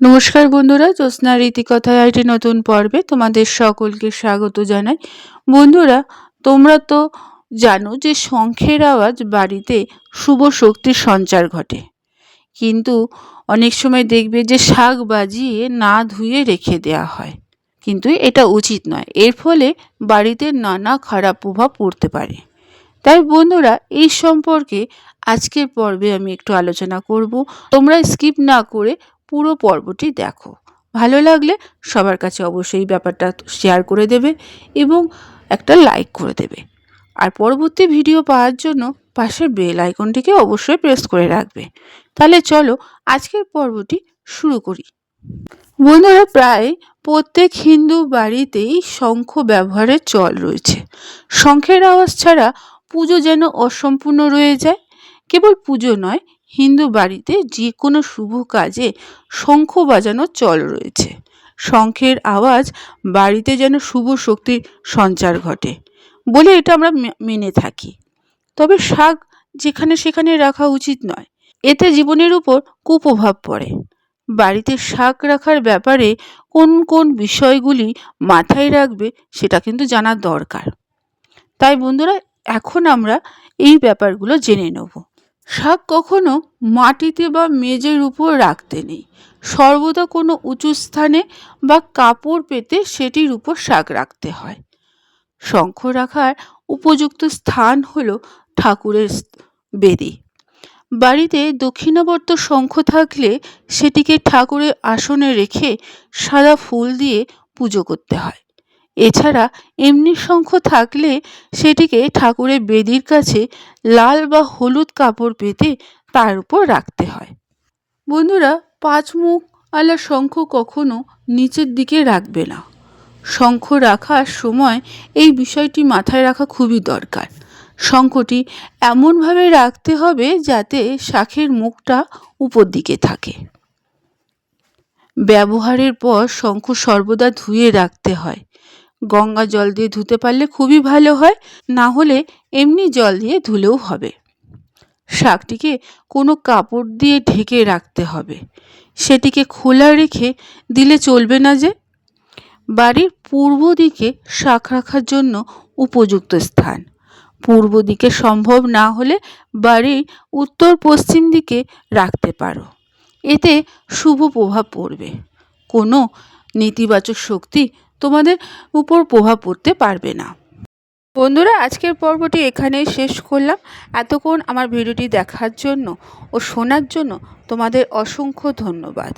নমস্কার বন্ধুরা, জ্যোৎস্না রীতিকথায় একটি নতুন পর্বে তোমাদের সকলকে স্বাগত জানাই। বন্ধুরা, তোমরা তো জানো যে শঙ্খের আওয়াজ বাড়িতে শুভ শক্তির সঞ্চার ঘটে। কিন্তু অনেক সময় দেখবে যে শাক বাজিয়ে না ধুয়ে রেখে দেয়া হয়। কিন্তু এটা উচিত নয়। এর ফলে বাড়িতে নানা খারাপ প্রভাব পড়তে পারে। তাই বন্ধুরা, এই সম্পর্কে আজকের পর্বে আমি একটু আলোচনা করব। তোমরা স্কিপ না করে পুরো পর্বটি দেখো। ভালো লাগলে সবার কাছে অবশ্যই ব্যাপারটা শেয়ার করে দেবে এবং একটা লাইক করে দেবে। আর পরবর্তী ভিডিও পাওয়ার জন্য পাশের বেল আইকনটিকে অবশ্যই প্রেস করে রাখবে। তাহলে চলো আজকের পর্বটি শুরু করি। বন্ধুরা, প্রায় প্রত্যেক হিন্দু বাড়িতেই শঙ্খ ব্যবহারের চল রয়েছে। শঙ্খের আওয়াজ ছাড়া পুজো যেন অসম্পূর্ণ রয়ে যায়। কেবল পুজো নয় হিন্দু বাড়িতে যে কোনো শুভ কাজে শঙ্খ বাজানোর চল রয়েছে। শঙ্খের আওয়াজ বাড়িতে যেন শুভ শক্তির সঞ্চার ঘটে বলে এটা আমরা মেনে থাকি। তবে শাক যেখানে সেখানে রাখা উচিত নয়, এতে জীবনের উপর কুপ্রভাব পড়ে। বাড়িতে শাক রাখার ব্যাপারে কোন কোন বিষয়গুলি মাথায় রাখবে সেটা কিন্তু জানার দরকার। তাই বন্ধুরা, এখন আমরা এই ব্যাপারগুলো জেনে নেব। শাক কখনো মাটিতে বা মেজের উপর রাখতে নেই। সর্বদা কোনো উঁচু স্থানে বা কাপড় পেতে সেটির উপর শাক রাখতে হয়। শঙ্খ রাখার উপযুক্ত স্থান হল ঠাকুরের বেদি। বাড়িতে দক্ষিণাবর্ত শঙ্খ থাকলে সেটিকে ঠাকুরের আসনে রেখে সাদা ফুল দিয়ে পুজো করতে হয়। এছাড়া এমনি শঙ্খ থাকলে সেটিকে ঠাকুরের বেদির কাছে লাল বা হলুদ কাপড় পেতে তার উপর রাখতে হয়। বন্ধুরা, পাঁচ মুখ আলা শঙ্খ কখনো নিচের দিকে রাখবে না। শঙ্খ রাখার সময় এই বিষয়টি মাথায় রাখা খুবই দরকার। শঙ্খটি এমনভাবে রাখতে হবে যাতে শাখের মুখটা উপর দিকে থাকে। ব্যবহারের পর শঙ্খ সর্বদা ধুয়ে রাখতে হয়। গঙ্গা জল দিয়ে ধুতে পারলে খুবই ভালো হয়, না হলে এমনি জল দিয়ে ধুলেও হবে। শাকটিকে কোনো কাপড় দিয়ে ঢেকে রাখতে হবে। সেটিকে খোলা রেখে দিলে চলবে না যে। বাড়ির পূর্ব দিকে শাক রাখার জন্য উপযুক্ত স্থান। পূর্ব দিকে সম্ভব না হলে বাড়ির উত্তর পশ্চিম দিকে রাখতে পারো। এতে শুভ প্রভাব পড়বে। কোনো নেতিবাচক শক্তি তোমাদের উপর প্রভাব পড়তে পারবে না। বন্ধুরা, আজকের পর্বটি এখানেই শেষ করলাম। এতক্ষণ আমার ভিডিওটি দেখার জন্য ও শোনার জন্য তোমাদের অসংখ্য ধন্যবাদ।